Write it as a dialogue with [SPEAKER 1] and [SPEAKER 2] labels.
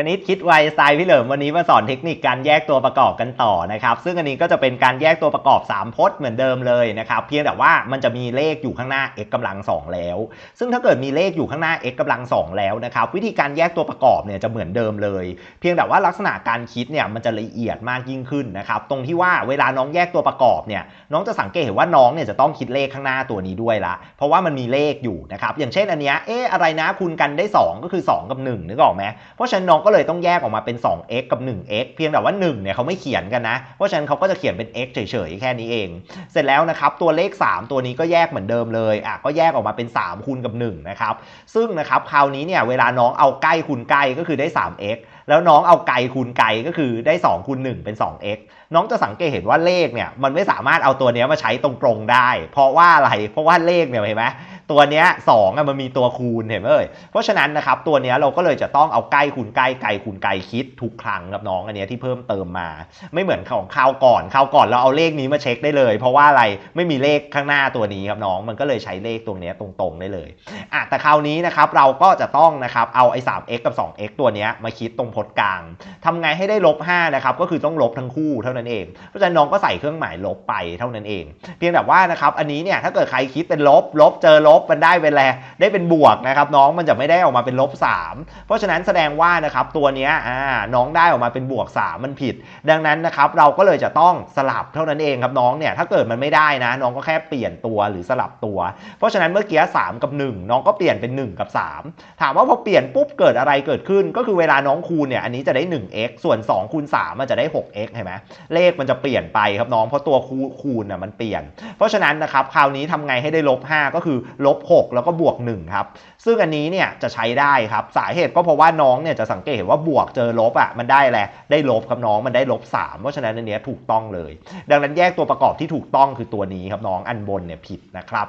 [SPEAKER 1] คณิตคิดไวสไตล์พี่เหลิมวันนี้มาสอนเทคนิคการแยกตัวประกอบกันต่อนะครับ ซึ่งอันนี้ก็จะเป็นการแยกตัวประกอบ 3พจน์เหมือนเดิมเลยนะครับ เพียงแต่ว่ามันจะมีเลขอยู่ข้างหน้า x กำลัง 2 แล้ว ซึ่งถ้าเกิดมีเลขอยู่ข้างหน้า x กำลัง 2 แล้วนะครับ วิธีการแยกตัวประกอบเนี่ยจะเหมือนเดิมเลย เพียงแต่ว่าลักษณะการคิดเนี่ยมันจะละเอียดมากยิ่งขึ้นนะครับ ตรงที่ว่าเวลาน้องแยกตัวประกอบเนี่ยน้องจะสังเกตเห็นว่าน้องเนี่ยจะต้องคิดเลขข้างหน้าตัวนี้ด้วยละ เพราะว่ามันมีเลขอยู่นะครับ อย่างเช่นอันเนี้ยเอ๊ะอะไรนะคูณกันได้ 2 ก็คือ 2 กับ1นึกออกไหมเพราะฉะนั้นน้องก็เลยต้องแยกออกมาเป็น 2x กับ 1x เพียงแต่ว่า1เนี่ยเขาไม่เขียนกันนะ เพราะฉะนั้นเขาก็จะเขียนเป็น x เฉยๆ แค่นี้เอง เสร็จแล้วนะครับตัวเลข 3 ตัวนี้ก็แยกเหมือนเดิมเลยอะก็แยกออกมาเป็น 3 คูณกับ1นะครับซึ่งนะครับคราวนี้เนี่ยเวลาน้องเอาใกล้คูณใกล้ก็คือได้ 3x แล้วน้องเอาไกลคูณไกลก็คือได้2คูณ1เป็น 2x น้องจะสังเกตเห็นว่าเลขเนี่ยมันไม่สามารถเอาตัวเนี้ยมาใช้ตรงๆได้ เพราะว่าอะไรเพราะว่าเลขเนี่ยเห็นไหม ตัวเนี้ยสองมันมีตัวคูณเห็นไหมเอ่ยเพราะฉะนั้นนะครับตัวเนี้ยเราก็เลยจะต้องเอาใกล้คูณใกล้ไกลคูณไกลคิดทุกครั้งครับน้องอันเนี้ยที่เพิ่มเติมมา ไม่เหมือนของคราวก่อนคราวก่อนเราเอาเลขนี้มาเช็คได้เลย เพราะว่าอะไรไม่มีเลขข้างหน้าตัวนี้ครับน้องมันก็เลยใช้เลขตรงเนี้ยตรงๆได้เลยอะแต่คราวนี้นะครับเราก็จะต้องนะครับเอาไอ้ 3x กับ 2x ตัวเนี้ยมาคิดตรงพจน์กลางทำไงให้ได้ลบ5นะครับก็คือต้องลบทั้งคู่เท่านั้นเอง เพราะฉะนั้นน้องก็ใส่เครื่องหมายลบไปเท่านั้นเอง เพียงแต่ว่านะครับอันนี้เนี่ยถ้าเกิดใครคิดเป็นลบลบเจอลบมันได้เป็นอะไรได้เป็นบวกนะครับน้องมันจะไม่ได้ออกมาเป็นลบ 3 เพราะฉะนั้นแสดงว่านะครับตัวนี้น้องได้ออกมาเป็นบวก 3 มันผิด ดังนั้นนะครับเราก็เลยจะต้องสลับเท่านั้นเองครับน้องเนี่ยถ้าเกิดมันไม่ได้นะน้องก็แค่เปลี่ยนตัวหรือสลับตัว เพราะฉะนั้นเมื่อกี้3กับ 1 น้องก็เปลี่ยนเป็น 1 กับ 3 ถามว่าพอเปลี่ยนปุ๊บเกิดอะไรเกิดขึ้น ก็คือเวลาน้องคูณเนี่ยอันนี้จะได้ 1x ส่วน2คูณ3มันจะได้ 6x เห็นไหมเลขมันจะเปลี่ยนไปครับน้องเพราะตัวคูณน่ะมันเปลี่ยน เพราะฉะนั้นนะครับคราวนี้ทำไงให้ได้ลบ5ก็คือลบ 6 แล้วก็บวก 1 ครับ ซึ่งอันนี้เนี่ยจะใช้ได้ครับ สาเหตุก็เพราะว่าน้องเนี่ยจะสังเกตเห็นว่าบวกเจอลบอะมันได้แหละไรได้ลบครับน้องมันได้ลบ 3 เพราะฉะนั้นอันเนี้ยถูกต้องเลย ดังนั้นแยกตัวประกอบที่ถูกต้องคือตัวนี้ครับน้องอันบนเนี่ยผิดนะครับ